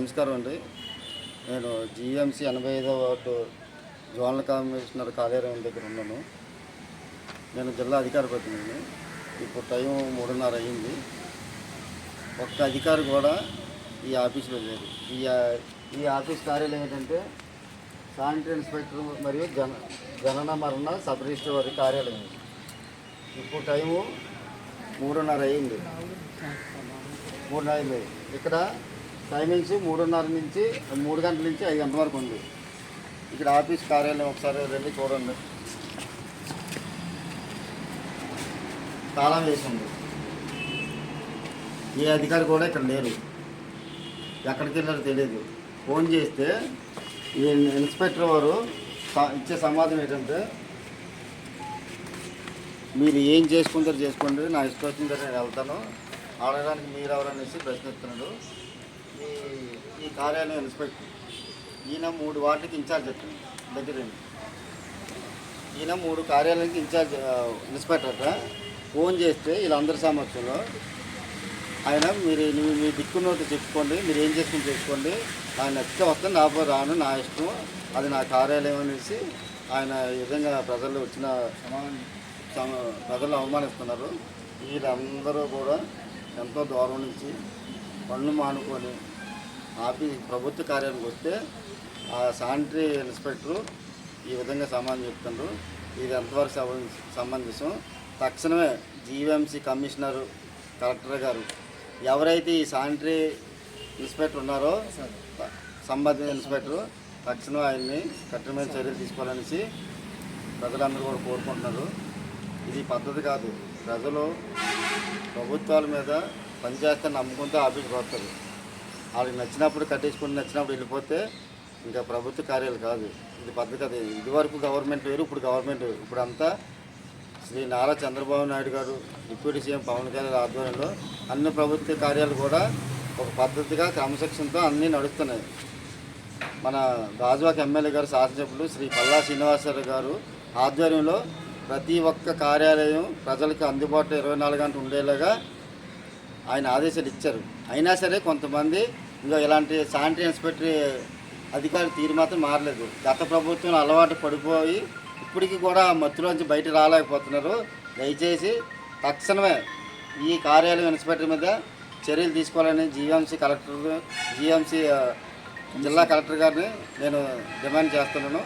నమస్కారం అండి. నేను జిఎంసి ఎనభై ఐదవ వార్డు జోనల్ కమిషనర్ కార్యాలయం దగ్గర ఉన్నాను. నేను జిల్లా అధికార ప్రతినిధిని. ఇప్పుడు టైం మూడున్నర అయ్యింది ఒక్క అధికారి కూడా ఈ ఆఫీస్లో లేదు. ఈ ఈ ఆఫీస్ కార్యాలయం ఏంటంటే శానిటరీ ఇన్స్పెక్టర్ మరియు జన జనన మరణ సబ్ రిజిస్టర్ వారి కార్యాలయం. ఇప్పుడు టైము మూడున్నర అయ్యింది మూడున్నర అయింది. ఇక్కడ టైమింగ్స్ మూడున్నర నుంచి మూడు గంటల నుంచి ఐదు గంటల వరకు ఉంది. ఇక్కడ ఆఫీస్ కార్యాలయం ఒకసారి వెళ్ళి చూడండి. తాళం వేసి ఉంది. ఏ అధికారి కూడా ఇక్కడ లేరు. ఎక్కడికి వెళ్ళారో తెలియదు ఫోన్ చేస్తే ఈ ఇన్స్పెక్టర్ వారు స- ఇచ్చే సమాధానం ఏంటంటే మీరు ఏం చేసుకుంటారు చేసుకోండి నా ఇష్టం వచ్చిన నేను వెళ్తాను. అడగడానికి మీరు ఎవరనేసి ప్రశ్నిస్తున్నాడు. ఈ కార్యాలయం ఇన్స్పెక్టర్. ఈయన మూడు వార్డుకి ఇన్ఛార్జ్ చెప్పండి దగ్గర ఈయన. మూడు కార్యాలయానికి ఇన్ఛార్జ్ ఇన్స్పెక్టర్ అట ఫోన్ చేస్తే వీళ్ళందరి సమక్షంలో ఆయన మీరు మీ దిక్కున్నట్టు చెప్పుకోండి మీరు ఏం చేసుకుని చేసుకోండి. ఆయన నచ్చితే వస్తే నా పో రాను నా ఇష్టం. అది నా కార్యాలయం అనేసి ఆయన ఈ విధంగా ప్రజలు వచ్చిన సమ- ప్రజలు అవమానిస్తున్నారు. వీళ్ళందరూ కూడా ఎంతో దూరం నుంచి పనులు మానుకొని ఆఫీస్ ప్రభుత్వ కార్యాలయానికి వస్తే ఆ శానిటరీ ఇన్స్పెక్టరు ఈ విధంగా సమాధానం చెప్తున్నారు ఇది ఎంతవరకు సంబంధించం తక్షణమే జీవీఎంసీ కమిషనరు కలెక్టర్ గారు ఎవరైతే ఈ శానిటరీ ఇన్స్పెక్టర్ ఉన్నారో సంబంధిత ఇన్స్పెక్టర్ తక్షణం ఆయన్ని కఠినమైన చర్యలు తీసుకోవాలనేసి ప్రజలందరూ కూడా కోరుకుంటున్నారు. ఇది పద్ధతి కాదు. ప్రజలు ప్రభుత్వాల మీద పనిచేస్తే నమ్ముకుంటే ఆఫీస్కి వస్తారు వాళ్ళకి నచ్చినప్పుడు కట్టించుకుని నచ్చినప్పుడు వెళ్ళిపోతే ఇంకా ప్రభుత్వ కార్యాలు కాదు. ఇది పద్ధతి అది ఇదివరకు గవర్నమెంట్ వేరు ఇప్పుడు గవర్నమెంట్ వేరు. ఇప్పుడు అంతా శ్రీ నారా చంద్రబాబు నాయుడు గారు డిప్యూటీ సీఎం పవన్ కళ్యాణ్ ఆధ్వర్యంలో అన్ని ప్రభుత్వ కార్యాలు కూడా ఒక పద్ధతిగా క్రమశిక్షణతో అన్నీ నడుస్తున్నాయి. మన గాజువాక ఎమ్మెల్యే గారు శాసనసభ్యులు శ్రీ పల్లా శ్రీనివాసరావు గారు ఆధ్వర్యంలో ప్రతి ఒక్క కార్యాలయం ప్రజలకు అందుబాటులో ఇరవై నాలుగు గంటలు ఉండేలాగా ఆయన ఆదేశాలు ఇచ్చారు. అయినా సరే కొంతమంది ఇంకా ఇలాంటి శానిటరీ ఇన్స్పెక్టర్ అధికారి తీరు మాత్రం మారలేదు. గత ప్రభుత్వం అలవాటు పడిపోయి ఇప్పటికీ కూడా మత్తులోంచి బయట రాలేకపోతున్నారు. దయచేసి తక్షణమే ఈ కార్యాలయం ఇన్స్పెక్టర్ మీద చర్యలు తీసుకోవాలని G M C collector G M C జిల్లా కలెక్టర్ గారిని నేను డిమాండ్ చేస్తున్నాను.